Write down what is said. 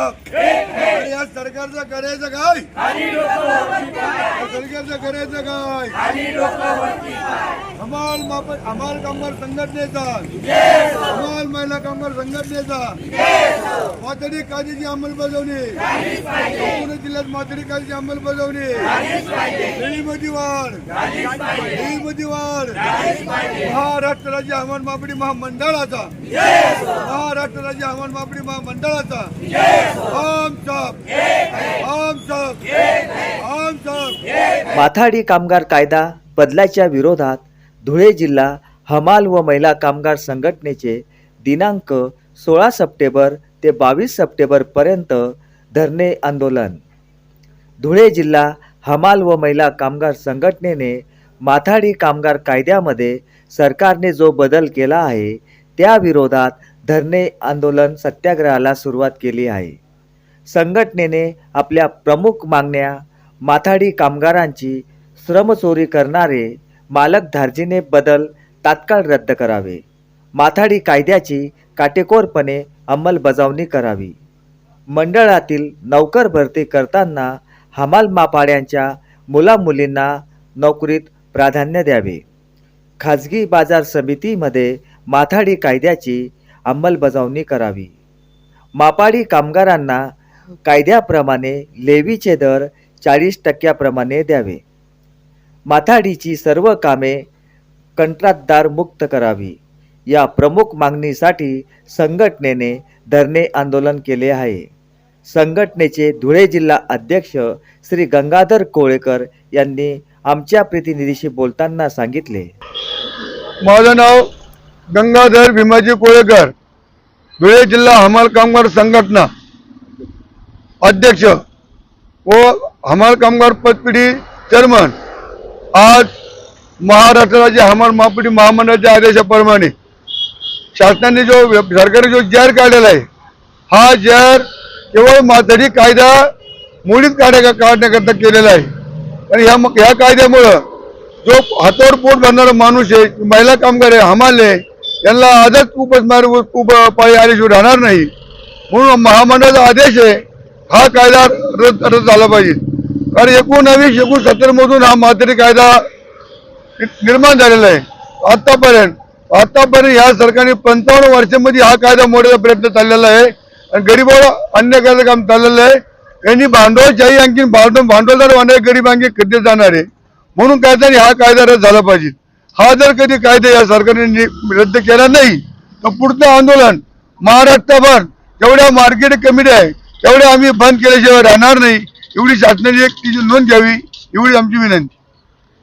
आणि या सरकारचं करायचं काय? सरकारचं करायचं काय? हमाल माप हमाल कामगार संघटनेचा. हमाल महिला कामगार संघटनेचा. माथाडी कायद्याची अंमलबजावणी. संपूर्ण जिल्ह्यात माथाडी कायद्याची अंमलबजावणी. शेळीमध्ये वाढ. शेळीमध्ये वाढ. महाराष्ट्र राज्य हवामान मापडी महामंडळाचा. महाराष्ट्र राज्य हवामान मापडी महामंडळाचा. आम साहेब आम आम माथाडी कामगार कायदा बदलाच्या विरोधात धुळे जिल्हा हमाल व महिला कामगार संघटनेचे दिनांक सोळा सप्टेंबर ते बावीस सप्टेंबरपर्यंत धरणे आंदोलन. धुळे जिल्हा हमाल व महिला कामगार संघटनेने माथाडी कामगार कायद्यामध्ये सरकारने जो बदल केला आहे त्या विरोधात धरणे आंदोलन सत्याग्रहाला सुरुवात केली आहे. संघटनेने आपल्या प्रमुख मागण्या माथाडी कामगारांची श्रमचोरी करणारे मालक धार्जीने बदल तात्काळ रद्द करावे. माथाडी कायद्याची काटेकोरपणे अंमलबजावणी करावी. मंडळातील नौकर भरती करताना हमाल मापाड्यांच्या मुलामुलींना नोकरीत प्राधान्य द्यावे. खाजगी बाजार समितीमध्ये माथाडी कायद्याची अंमलबजावणी करावी. मापाडी कामगारांना कायद्याप्रमाणे लेवीचे दर चाळीस टक्क्याप्रमाणे द्यावे. माथाडीची सर्व कामे कंत्राटदार मुक्त करावी. या प्रमुख मागणीसाठी संघटनेने धरणे आंदोलन केले आहे. संघटनेचे धुळे जिल्हा अध्यक्ष श्री गंगाधर कोळेकर यांनी आमच्या प्रतिनिधीशी बोलताना सांगितले. माझं नाव गंगाधर भीमाजी कोळेकर धुळे जिल्हा हमाल कामगार संघटना अध्यक्ष व हमाल कामगार पदपिढी चेअरमन. आज महाराष्ट्र राज्य हमाल महापिढी महामंडळाच्या आदेशाप्रमाणे शासनाने जो सरकारने जो जाहीर काढलेला आहे हा जाहीर केवळ माथाडी कायदा मोडीत काढण्या काढण्याकरता केलेला आहे. आणि ह्या ह्या कायद्यामुळं जो हातावर पोट भरणारा माणूस आहे महिला कामगार आहे हमाल आहे यांना आजच उपासमार उप पाळी आल्याशिवाय राहणार नाही. म्हणून महामंडळाचा आदेश आहे हा कायदा रद्द रद्द झाला पाहिजे. कारण एकोणावीस एकोणसत्तर मधून हा म्हातारी कायदा निर्माण झालेला आहे. आतापर्यंत आतापर्यंत या सरकारने पंचावन्न वर्षामध्ये हा कायदा मोडायचा प्रयत्न चाललेला आहे. आणि गरीबावर अन्य करायचं काम चाललेलं आहे. यांनी भांडवलशाही आणखी भांडवल भांडवलदार होणारे गरीब आणखी खड्डे जाणार आहे. म्हणून कायद्याने हा कायदा रद्द झाला पाहिजे. हा जर कधी कायदा या सरकारने नि- रद्द केला नाही तर पुढचं आंदोलन महाराष्ट्रभर जेवढ्या मार्केट कमिटी आहे तेवढ्या आम्ही बंद केल्याशिवाय राहणार नाही. एवढी शासनाने एक तिची नोंद घ्यावी एवढी आमची विनंती.